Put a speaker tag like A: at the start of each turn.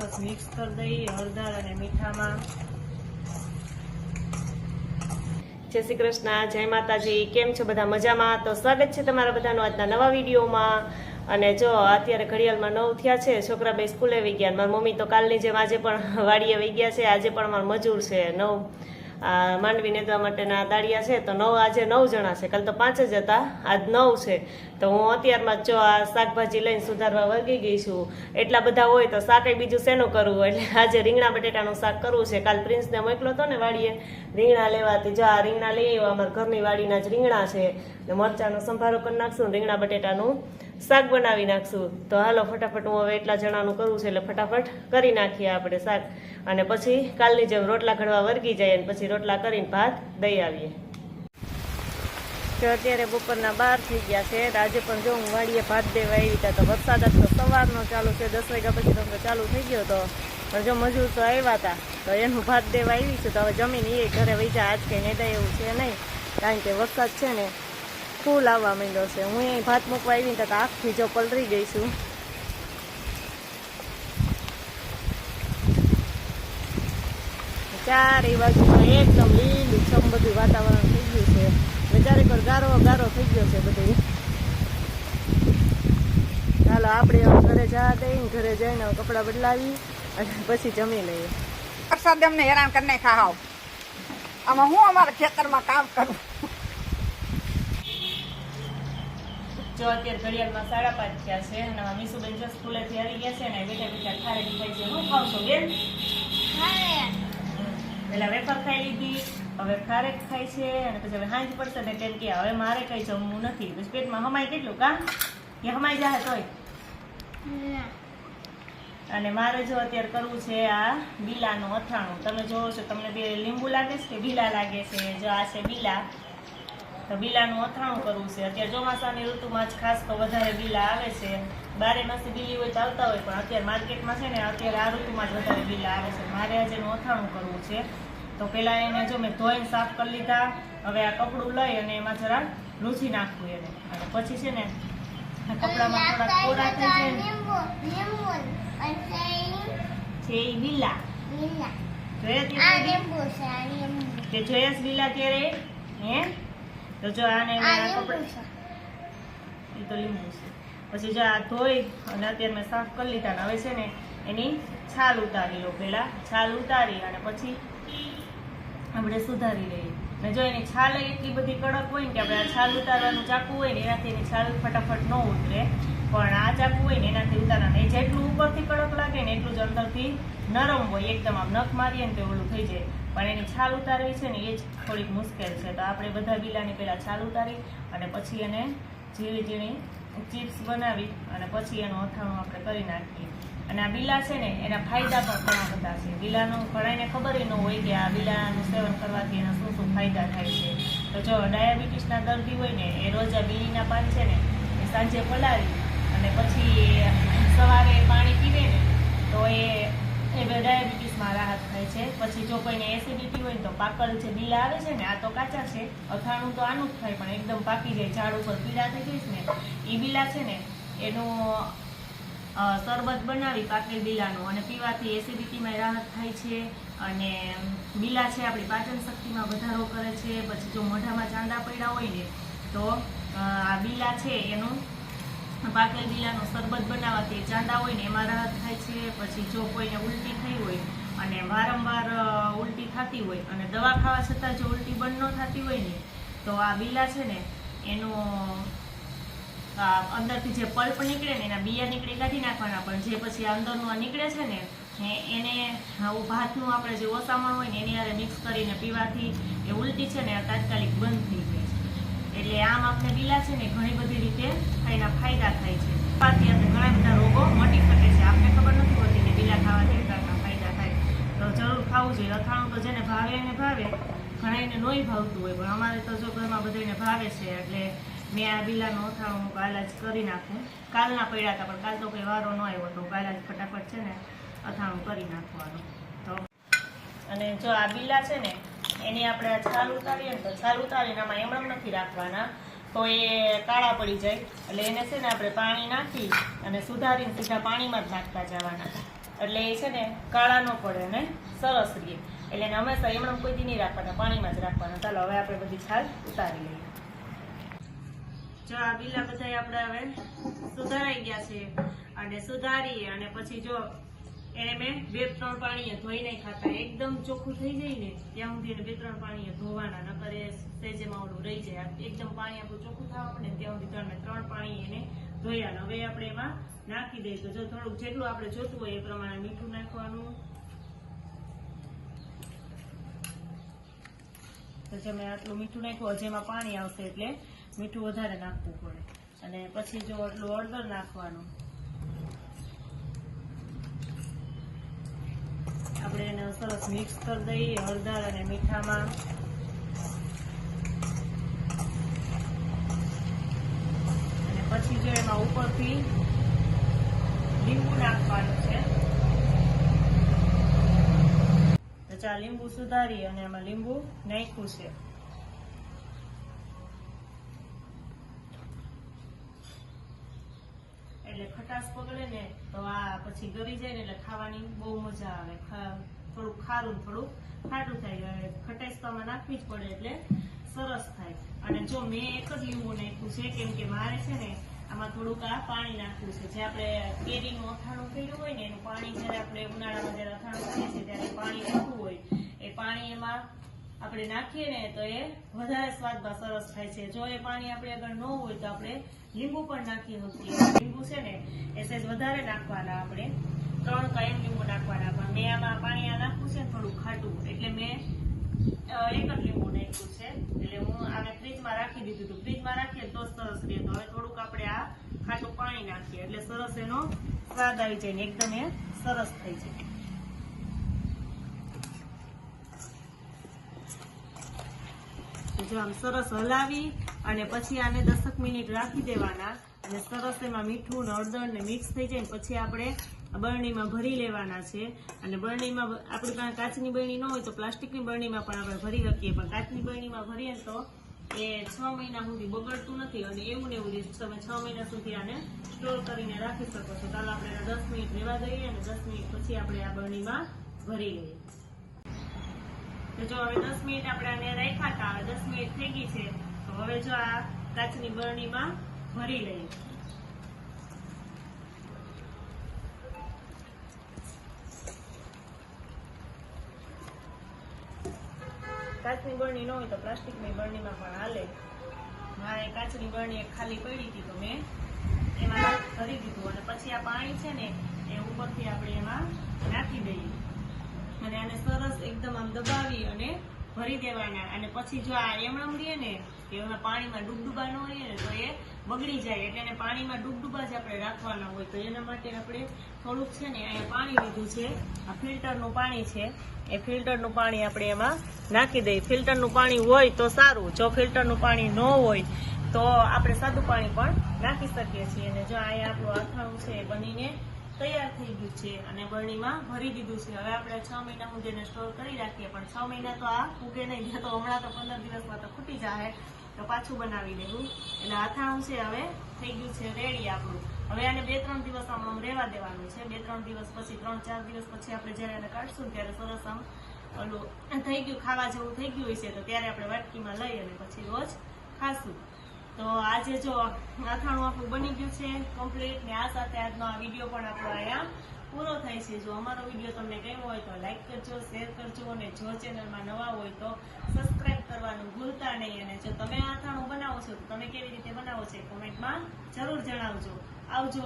A: સરસ મિક્સ કરી દઈએ હળદર અને મીઠામાં. જય શ્રી કૃષ્ણ, જય માતાજી, કેમ છો બધા મજામાં? તો સ્વાગત છે તમારા બધાનું આજના નવા વિડીયોમાં. અને જો અત્યારે ઘડિયાળમાં નવ થયા છે, છોકરા બે સ્કૂલે વહી ગયા મારી મમ્મી તો કાલની જેમ આજે પણ વાડીએ વહી ગયા છે, આજે પણ અમારા મજૂર છે, નવ. આ માંડવી નેતા માટેના દાળિયા છે, તો નવ, આજે નવ જણા છે. કાલ તો પાંચ જ હતા, આજ નવ છે. તો હું અત્યારમાં જ આ શાકભાજી લઈને સુધારવા વર્ગી ગઈ છું. એટલા બધા હોય તો શાકે બીજું શેનું કરવું? એટલે આજે રીંગણા બટેટાનું શાક કરવું છે. કાલ પ્રિન્સને મોકલો હતો ને વાડીએ, રીંગણા લેવાથી જો આ રીંગણા લઈ આવ્યો, અમારા ઘરની વાડીના જ રીંગણા છે. ને મરચાંનો સંભારો કરી નાખશું રીંગણા બટેટાનું. શાક બનાવી નાખશું. તો હાલો ફટાફટ હું હવે એટલા જણાનું કરવું છે એટલે ફટાફટ કરી નાખીએ આપણે શાક. અને પછી કાલની જેમ રોટલા ઘડવા વર્ગી જાય અને પછી રોટલા કરીને ભાત દઈ આવીએ. તો અત્યારે બપોરના બાર થઈ ગયા છે આજે પણ જો હું વાડીએ ભાત દેવા આવી હતા તો વરસાદ તો સવારનો ચાલુ છે, દસ વાગ્યા પછી તમને ચાલુ થઈ ગયો તો. પણ જો મજૂર તો આવ્યા હતા તો એનું ભાત દેવા આવી છું તો હવે જમીન એ ઘરે વહી આજ કંઈ નેદા એવું છે નહીં, કારણ કે વરસાદ છે ને ફૂલ આવવા માંડ્યો છે. હું અહીં ભાત મૂકવા આવી તો આખથી જો પલરી ગઈ છું. ચારે બાજુ એકદમ લીલું છમ બધું વાતાવરણ થઈ ગયું છે. ને ચારેક ગારો ગારો થઈ ગયો છે બધું. ચાલો, આપણે ઘરે જવા દઈ ઘરે જઈને કપડાં બદલાવી અને પછી જમી લઈએ.
B: વરસાદ અમને હેરાન કરીને ખાવ આમાં હું અમારા ખેતરમાં કામ કરું?
A: જો અત્યારે ઘડિયાળમાં સાડા પાંચ થયા છે અને આમાં મીસુબેન જો સ્કૂલેથી આવી ગયા છે ને બેઠા બેઠા ખારેલી ખાઈ છે. હું ખાવ છું બેન? પેલા વેફર ખાઈ લીધી હવે ખારેક ખાય છે અને પછી હવે હાંજ પડશે ને તેમ કે હવે મારે કઈ જમવું નથી. પછી પેટમાં હમાય કેટલું કામ કે હમાઈ જાય તોય. અને મારે જો અત્યારે કરવું છે આ બીલાનું અથાણું. તમે જોવો છો તમને બે લીંબુ લાગે છે કે બીલા લાગે છે? જો આ છે બીલા. તો બીલાનું અથાણું કરવું છે. અત્યારે ચોમાસાની ઋતુમાં જ ખાસ તો વધારે બીલા આવે છે. બારે માસી બીલી હોય તો આવતા હોય પણ અત્યારે માર્કેટમાં છે ને અત્યારે આ ઋતુમાં જ વધારે બીલા આવે છે. મારે આજે એનું અથાણું કરવું છે. તો પહેલાં એને જો મેં ધોઈને સાફ કરી લીધા હવે આ કપડું લઈ અને એમાં જરા લૂછી નાખવું એને. અને પછી છે ને આ કપડામાં થોડા કોરા થઈ જાય છે એ બીલા. જોયા તે તે જોયા બીલા ત્યારે? હે? તો જો આને આ કપડા એ તો લીંબુ છે. પછી જો આ ધોઈ અને અત્યારે મેં સાફ કરી લીધા ને હવે છે ને એની છાલ ઉતારી લો પહેલાં. છાલ ઉતારી અને પછી આપણે સુધારી લઈએ. ને જો એની છાલ એટલી બધી કડક હોય ને કે આપણે આ છાલ ઉતારવાનું ચાકુ હોય ને એનાથી એની છાલ ફટાફટ ન ઉતરે. પણ આ ચાકુ હોય ને એનાથી ઉતારવાનું એ જેટલું ઉપરથી કડક લાગે ને એટલું જ અંદરથી નરમ હોય, એકદમ આમ નખ મારીએ ને તો ઓલું થઈ જાય. પણ એની છાલ ઉતારવી છે ને એ જ થોડીક મુશ્કેલ છે. તો આપણે બધા બીલાની પહેલાં છાલ ઉતારી અને પછી એને ઝીણી ઝીણી ચિપ્સ બનાવી અને પછી એનું અથાણું આપણે કરી નાખીએ. અને આ બીલા છે ને એના ફાયદા પણ ઘણા બધા છે. બીલાનું ઘણાને ખબર ન હોય કે આ બીલાનું સેવન કરવાથી એના શું શું ફાયદા થાય છે. તો જો ડાયાબિટીસના દર્દી હોય ને એ રોજ આ બીલીના પાન છે ને એ સાંજે પલાળી અને પછી સવારે પાણી પીવે ને, તો એ એ ડાયાબિટીસમાં રાહત થાય છે. પછી જો કોઈને એસિડિટી હોય તો પાકલ જે બીલા આવે છે ને, આ તો કાચા છે, અથાણું તો આનું જ થાય, પણ એકદમ પાકી જાય, ઝાડ ઉપર પીળા થઈ જઈશ ને એ બીલા છે ને, એનું શરબત બનાવી પાકેલ બીલાનું અને પીવાથી એસિડિટીમાં રાહત થાય છે અને બીલા છે આપણી પાચન શક્તિમાં વધારો કરે છે. પછી જો મોઢામાં ચાંદા પડ્યા હોય ને, તો આ બીલા છે એનું પાકેલ લીલાનો શરબત બનાવવાથી ચાંદા હોય ને એમાં રાહત થાય છે, પછી જો કોઈને ઉલટી થઈ હોય અને વારંવાર ઉલટી થતી હોય અને દવા ખાવા છતાં જો ઉલટી બંધ ન થતી હોય ને, તો આ બીલા છે ને, એનો અંદરથી જે પલ્પ નીકળે ને એના બિયા નીકળી કાઢી નાખવાના, પણ જે પછી અંદરનું આ નીકળે છે ને એને આવું ભાતનું આપણે જે ઓસામણ હોય ને, એની હારે મિક્સ કરીને પીવાથી એ ઉલટી છે ને તાત્કાલિક બંધ થઈ જાય છે. એટલે આમ આપણે બીલા છે ને ઘણી બધી રીતે એના ફાયદા થાય છે. ખાવાથી આપણે ઘણા બધા રોગો મટી શકે છે. આપણે ખબર નથી હોતી કે બીલા ખાવાથી પ્રકારના ફાયદા થાય. તો જરૂર ખાવું જોઈએ. અથાણું તો જેને ભાવે એને ભાવે. ઘણા એને નોય ભાવતું હોય, પણ અમારે તો જો ઘરમાં બધાને ભાવે છે, એટલે મેં આ બિલાનું અથાણું હું કાલ જ કરી નાખું. કાલના પડ્યા હતા, પણ કાલ તો કંઈ વારો ન આવ્યો તો કાલ જ ફટાફટ છે ને અથાણું કરી નાખવાનું. તો અને જો આ બીલા છે ને એની આપણે છાલ ઉતારીએ ને તો છાલ ઉતારીને આમાં એમણમ નથી રાખવાના. તો એ કાળા પડી જાય. એટલે એને છે ને આપણે પાણી નાખી અને સુધારીને સીધા પાણીમાં જ નાખતા જવાના. એટલે એ છે ને કાળા ન પડે ને સરસ રહે. એટલે એને હંમેશા એમણે કોઈ દી નહીં રાખવાના, પાણીમાં જ રાખવાના. ચાલો, હવે આપણે બધી છાલ ઉતારી લઈએ. જો આ બીલા બધા આપણે હવે સુધારાઈ ગયા છે. અને સુધારી અને પછી જો એને મેં બે ત્રણ પાણીએ ધોઈ નહીં ખાતા એકદમ ચોખ્ખું થઈ જાય ને, ત્યાં સુધી એને બે ત્રણ પાણીએ ધોવાના, નકર એ સેજેમાં ઓલું રહી જાય. એકદમ પાણી આપણું ચોખ્ખું થવા પડે ત્યાં સુધી ત્રણ ત્રણ પાણી એને ધોયા હવે આપણે એમાં નાખી દઈએ. તો જો થોડુંક જેટલું આપણે જોતું હોય એ પ્રમાણે મીઠું નાખવાનું. તો જો આટલું મીઠું નાખ્યું, હજી એમાં પાણી આવશે એટલે મીઠું વધારે નાખવું પડે. અને પછી જો આટલું હળદર નાખવાનું આપણે સરસ મિક્સ કરી દઈએ હળદર અને મીઠામાં. અને પછી જો એમાં ઉપરથી લીંબુ નાખવાનું છે. તો ચા લીંબુ સુધારી અને એમાં લીંબુ નાખ્યું છે. એટલે ખટાશ પકડે ને તો આ પછી ગરી જાય ને એટલે ખાવાની બહુ મજા આવે. થોડુંક ખારું થોડુંક ખાટું થાય. આમાં નાખવી જ પડે એટલે સરસ થાય. અને જો મેં એક જ લીંબુ નાખ્યું છે, કેમ કે મારે છે ને આમાં થોડુંક આ પાણી નાખવું છે. જે આપણે કેરીનું અથાણું કર્યું હોય ને, એનું પાણી જ્યારે આપણે ઉનાળામાં જ્યારે અથાણું કરીએ છીએ ત્યારે પાણી નાખવું હોય. એ પાણી એમાં આપણે નાખીએ ને તો એ વધારે સ્વાદમાં સરસ થાય છે. જો એ પાણી આપણે આગળ ન હોય તો આપણે લીંબુ પણ નાખી શકીએ. લીંબુ છે ને, એ સહેજ વધારે નાખવાના આપણે. ત્રણ કાયમ લીંબુ નાખવાના. પણ મેં આમાં પાણી આ નાખવું છે થોડું ખાટું. એટલે મેં એક જ લીંબુ નાખ્યું છે. એટલે હું આને ફ્રીજમાં રાખી દીધું હતું. ફ્રીજમાં રાખીએ તો સરસ રહે તો હવે થોડુંક આપણે આ ખાટું પાણી નાખીએ. એટલે સરસ એનો સ્વાદ આવી જાય ને એકદમ એ સરસ થઈ જાય. જો આમ સરસ હલાવી અને પછી આને દસક મિનિટ રાખી દેવાના. અને સરસ એમાં મીઠું ને હળદર ને મિક્સ થઈ જાય પછી આપણે બરણીમાં ભરી લેવાના છે. અને બરણીમાં આપણી પાસે કાચની બરણી ન હોય તો પ્લાસ્ટિકની બરણીમાં પણ આપણે ભરી શકીએ. પણ કાચની બરણીમાં ભરીએ તો એ છ મહિના સુધી બગડતું નથી અને એવું ને એવું તમે છ મહિના સુધી આને સ્ટોર કરીને રાખી શકો છો. ચાલો આપણે દસ મિનિટ રહેવા દઈએ અને દસ મિનિટ પછી આપણે આ બરણીમાં ભરી લઈએ. જો હવે દસ મિનિટ આપણે આને રાખ્યા હતા હવે દસ મિનિટ થઈ ગઈ છે. તો હવે જો આ કાચની બરણીમાં ભરી લઈએ. કાચની બરણી ન હોય તો પ્લાસ્ટિકની બરણીમાં પણ હાલે. મારે કાચની બરણી એક ખાલી પડી હતી તો મેં એમાં ભરી દીધું અને પછી આ પાણી છે ને, એ ઉપરથી આપણે એમાં નાખી દઈએ. અને આને સરસ એકદમ આમ દબાવી ભરી દેવાના. અને પછી જો આ એમણમ રહીએ ને એમાં પાણીમાં ડૂબડૂબા ન હોય ને, તો એ બગડી જાય. એટલે એને પાણીમાં ડૂબડૂબા જ આપણે રાખવાના હોય. તો એના માટે આપણે થોડુંક છે ને, અહીંયા પાણી લીધું છે. આ ફિલ્ટરનું પાણી છે. એ ફિલ્ટરનું પાણી આપણે એમાં નાખી દઈએ. ફિલ્ટરનું પાણી હોય તો સારું. જો ફિલ્ટરનું પાણી ન હોય, તો આપણે સાદું પાણી પણ નાખી શકીએ છીએ. અને જો અહીંયા આપણું અથાણું છે એ બનીને તૈયાર થઈ ગયું છે અને બરણીમાં ભરી દીધું છે. હવે આપણે છ મહિના સુધી એને સ્ટોર કરી રાખીએ, પણ છ મહિના તો આ ફૂગે નહીં. તો હમણાં તો પંદર દિવસમાં તો ખૂટી જાય તો પાછું બનાવી દેવું. એટલે અથાણું છે હવે, થઈ ગયું છે રેડી આપણું. હવે આને બે ત્રણ દિવસ આમ આમ રહેવા દેવાનું છે. બે ત્રણ દિવસ પછી, ત્રણ ચાર દિવસ પછી આપણે જ્યારે એને કાઢશું ત્યારે સરસ આમ ઓલું થઈ ગયું, ખાવા જેવું થઈ ગયું હશે તો ત્યારે આપણે વાટકીમાં લઈ અને પછી રોજ ખાશું. તો આજે જો અથાણું આપણું બની ગયું છે કમ્પ્લીટ ને આ સાથે આજનો આ વીડિયો પણ આપણો અહીંયા પૂરો થાય છે. જો અમારો વીડિયો તમને ગમ્યો હોય તો લાઈક કરજો શેર કરજો અને જો ચેનલમાં નવા હોય તો સબસ્ક્રાઇબ કરવાનું ભૂલતા નહીં. અને જો તમે અથાણું બનાવો છો તો તમે કેવી રીતે બનાવો છો કોમેન્ટમાં જરૂર જણાવજો. આવજો.